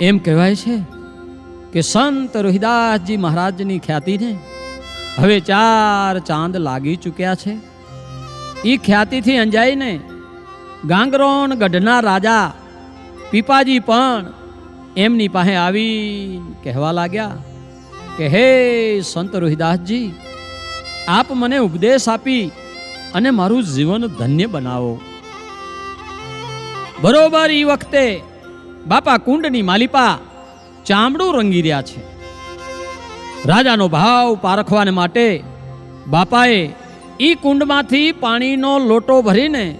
એમ કહેવાય છે કે સંત રોહિદાસજી મહારાજની ખ્યાતિને હવે ચાર ચાંદ લાગી ચૂક્યા છે. એ ખ્યાતિથી અંજાઈને ગાંગરોણ ગઢના રાજા પીપાજી પણ એમની પાસે આવી કહેવા લાગ્યા કે, હે સંત રોહિદાસજી, આપ મને ઉપદેશ આપી અને મારું જીવન ધન્ય બનાવો. બરોબર એ વખતે બાપા કુંડની માલિપા ચામડું રંગી રહ્યા છે. રાજાનો ભાવ પારખવાને માટે બાપાએ એ કુંડમાંથી પાણીનો લોટો ભરીને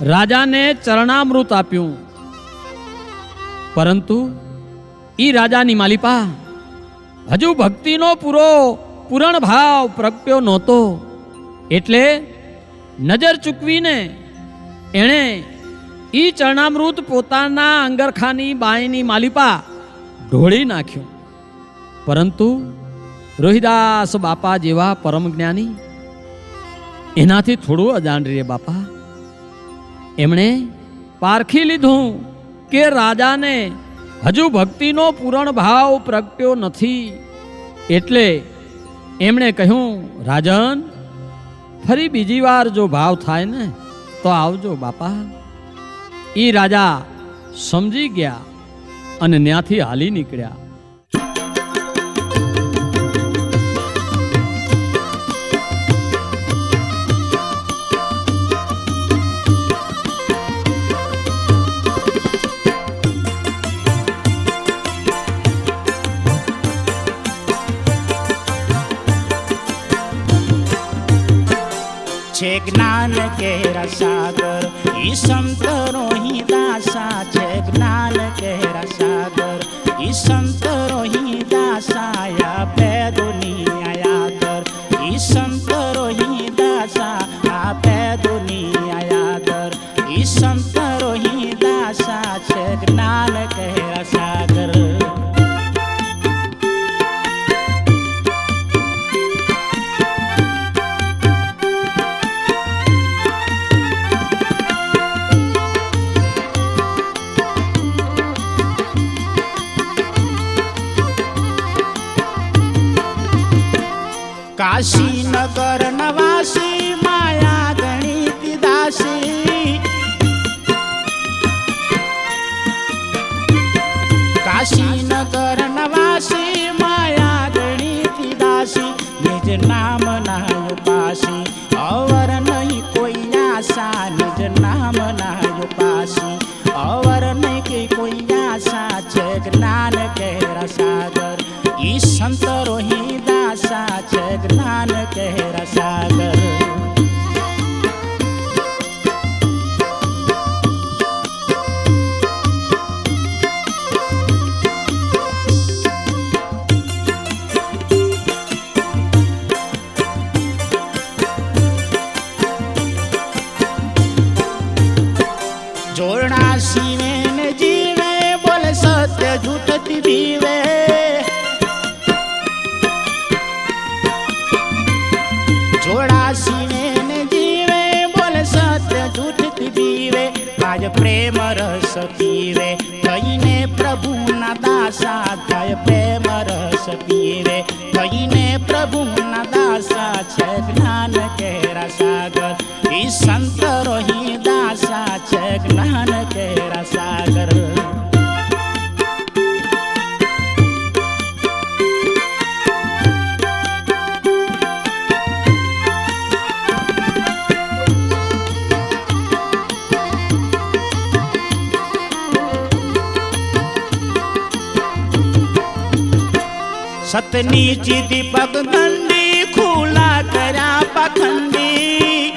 રાજાને ચરણામૃત આપ્યું. પરંતુ એ રાજાની માલિપા હજુ ભક્તિનો પૂરો પૂરણ ભાવ પ્રગટ્યો નહોતો. એટલે નજર ચૂકવીને એણે ઈ ચરણામૃત પોતાના અંગરખાની બાયની માલિપા ઢોળી નાખ્યું. પરંતુ રોહિદાસ બાપા જેવા પરમ જ્ઞાની એનાથી થોડું અજાણ રે બાપા. એમણે પારખી લીધું કે રાજાને હજુ ભક્તિનો પૂરણ ભાવ પ્રગટ્યો નથી. એટલે એમણે કહ્યું, રાજન, ફરી બીજી વાર જો ભાવ થાય ને, તો આવજો બાપા. એ રાજા સમજી ગયા અને ત્યાંથી હાલી નીકળ્યા. છે જ્ઞાન કે સાગર ઈ સંત રોહી દાસા છે જ્ઞાન કેરા સાગર. ઈ સંત રોહી દાસાયા પે કાશી નગર નવાસી, માયા ગણિત દાસી. કાશી, નગર નવાસી, માયા ગણિત દાસી. નિજ નામ ના ઉપાસી. અવર નહીં કોઈ આશા, નિજ નામ ના ઉપાસી. અવર નહીં કે કોઈ આશા છે જ્ઞાન કે રસાગર. ઈ સંત રોહી દાસા છે જ્ઞાન કેરા સાગર સીવે ને જીવે બોલે સત્ય જૂઠથી બીવે પ્રેમ રસ પીવે. થઈને પ્રભુના દાસા થાય પ્રેમ રસ પીવે. થઈને પ્રભુના દાસા છે સતની ચીતી પગદંડી ખુલા કર્યા પખંડી.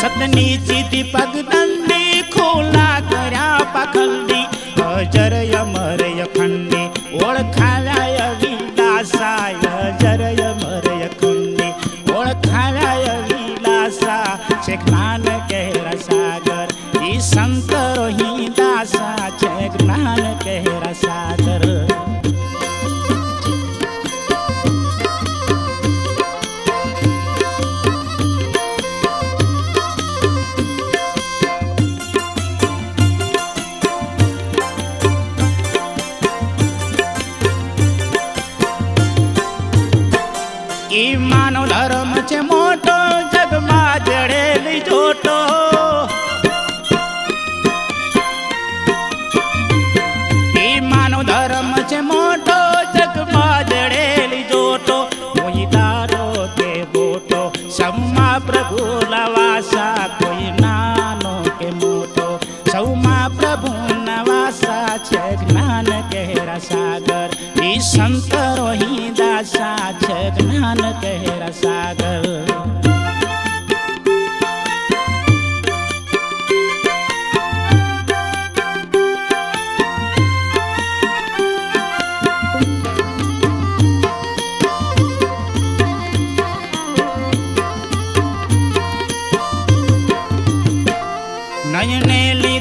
સતની ચીતી પગ મોટો. માનો ધર્મ છે મોટો જગમાં જડેલી જોટો કોઈ તારો કે ગોટો સૌમા પ્રભુ લવાસા, કોઈ નાનો કે મોટો. સૌમા પ્રભુ નવાસા છે, જ્ઞાન કહેરા સાગર ઈ સંતરો હિ દાસા છે, જ્ઞાન કહેરા સાગર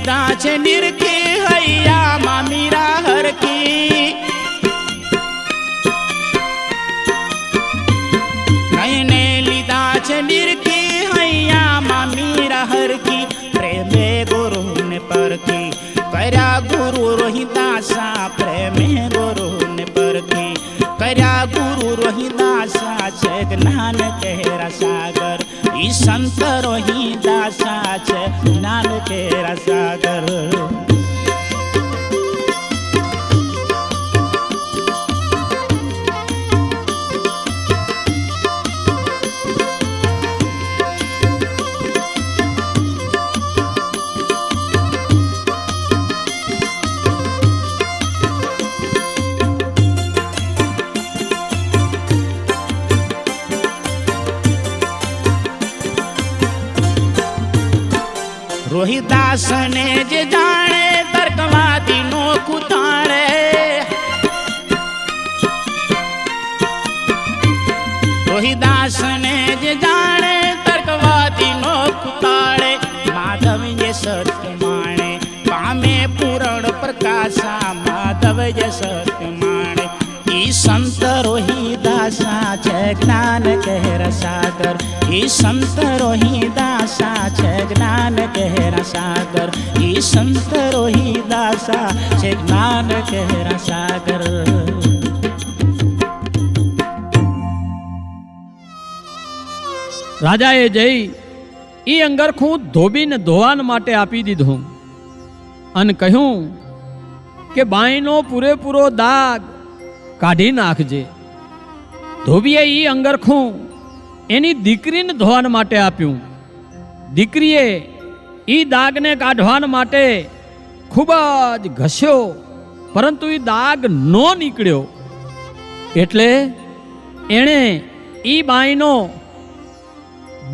નિરખી હૈયામાં મીરા હરકી નયને લીધા છે નિરખી હૈયા મામીરા હરકી પ્રેમે ગુરુને પરખી. કર્યા ગુરુ રોહિદાસા પ્રેમે ગુરુને પરખી. કર્યા ગુરુ રોહિદાસા છે જ્ઞાન કહેરા સાગર. ઈ સંત રોહિદાસા છે જ્ઞાન કહેરા સાગર. જાણે ઈ દાસા છે જ્ઞાન કહેર સાગર. ઈ સંતરોહી દાસા છે જ્ઞાન કહેર સાગર. ઈ સંતરોહી દાસા છે જ્ઞાન કહેર સાગર. રાજાએ જઈ એ અંગરખું ધોબીને ધોવાન માટે આપી દીધું. અને કહ્યું કે બાઈનો પૂરેપૂરો દાગ કાઢી નાખજે. ધોબીએ એ અંગરખું એની દીકરીને ધોવાન માટે આપ્યું. દીકરીએ એ દાગને કાઢવાન માટે ખૂબ જ ઘસ્યો, પરંતુ એ દાગ ન નીકળ્યો. એટલે એણે એ બાઈનો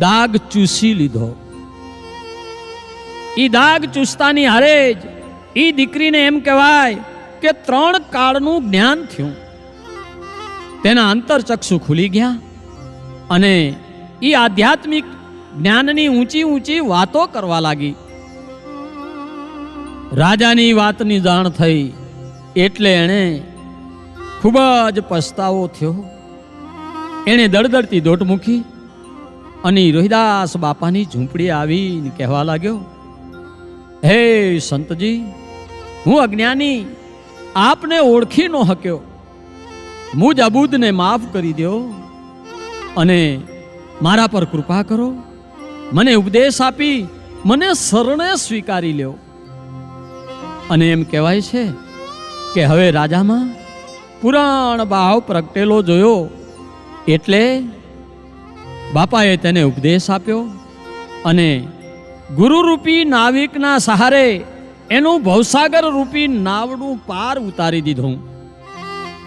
દાગ ચૂસી લીધો. એ દાગ ચૂસતાની હારે જ એ દીકરીને એમ કહેવાય કે ત્રણ કાળનું જ્ઞાન થયું. તેના અંતરચક્ષુ ખુલી ગયા અને એ આધ્યાત્મિક જ્ઞાનની ઊંચી ઊંચી વાતો કરવા લાગી. રાજાની વાતની જાણ થઈ એટલે એણે ખૂબ જ પસ્તાવો થયો. એણે દળદળતી દોટ મૂકી અને રોહિદાસ બાપાની ઝૂંપડી આવીને કહેવા લાગ્યો, હે સંતજી, હું અજ્ઞાની, આપને ઓળખી ન હક્યો. મુજ અબૂદને માફ કરી દો અને મારા પર કૃપા કરો. મને ઉપદેશ આપી, મને શરણે સ્વીકારી લ્યો. અને એમ કહેવાય છે કે હવે રાજામાં પુરાણ ભાવ પ્રગટેલો જોયો એટલે બાપાએ તેને ઉપદેશ આપ્યો અને ગુરુરૂપી નાવિકના સહારે એનું ભવસાગર રૂપી નાવનું પાર ઉતારી દીધું.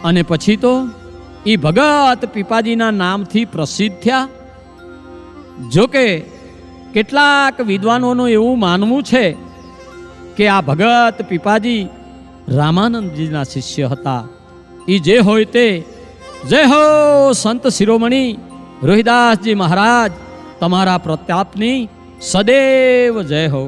અને પછી તો એ ભગત પીપાજીના નામથી પ્રસિદ્ધ થયા. જોકે કેટલાક વિદ્વાનોનું એવું માનવું છે કે આ ભગત પીપાજી રામાનંદજીના શિષ્ય હતા. એ જે હોય તે. જય હો સંત શિરોમણી રોહિદાસજી મહારાજ, તમારા પ્રતાપની સદૈવ જય હો.